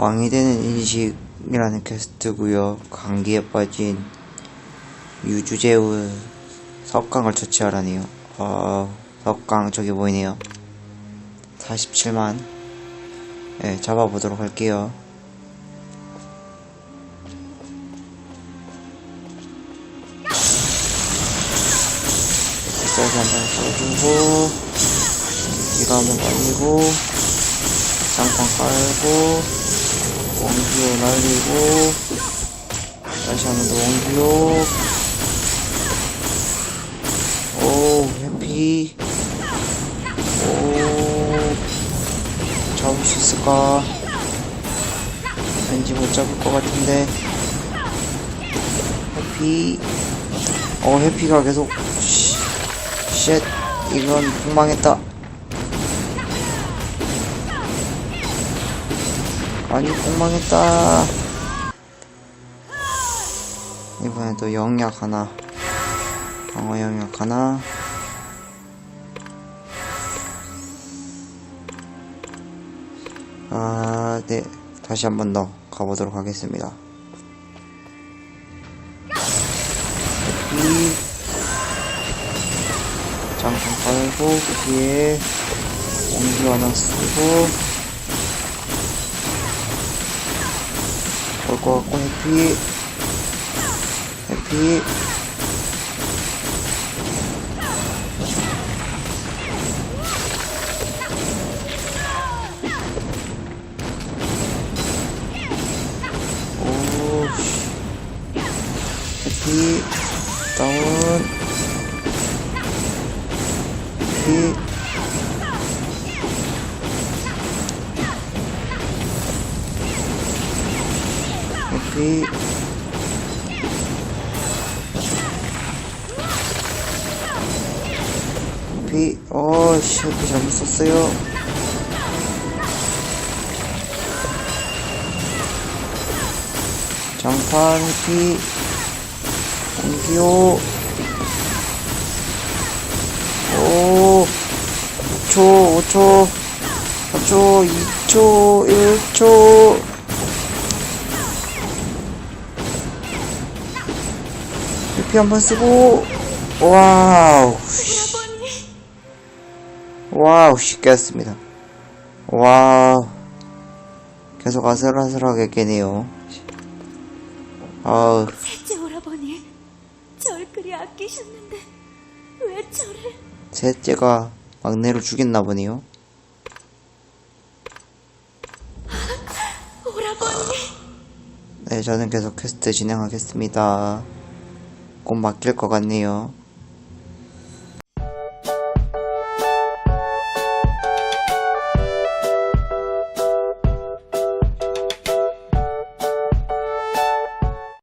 왕이 되는 인식이라는 퀘스트고요. 감기에 빠진 유주제의 석강을 처치하라네요. 어, 석강 저기 보이네요. 47만. 예, 잡아보도록 할게요. 쌀기 한번 써주고 이거 한번 깔리고 장판 깔고 날리고 다시 한번더 원기호 오 해피. 오 잡을 수 있을까? 왠지 못 잡을 것 같은데. 해피. 어 해피가 계속 씨, 쉣 이건 폭망했다. 아니 폭망했다 이번엔 또 영약 하나 방어 영약 하나 아, 네. 다시 한 번 더 가보도록 하겠습니다. 이 장판 깔고 뒤에 공기 하나 쓰고 올 것 같고 해피 해피 오 해피 다 해피 어씨 해피 잘못 썼어요? 장판 해피 공기호. 오 5초 5초 4초 2초 1초. 해피 한번 쓰고 와우 와우 씨 깼습니다 와우 계속 아슬아슬하게 깨네요 아우 셋째 오라버니 절 그리 아끼셨는데 왜 저를 셋째가 막내를 죽였나 보네요. 오라버니 네, 저는 계속 퀘스트 진행하겠습니다. 곧 맡길 것 같네요.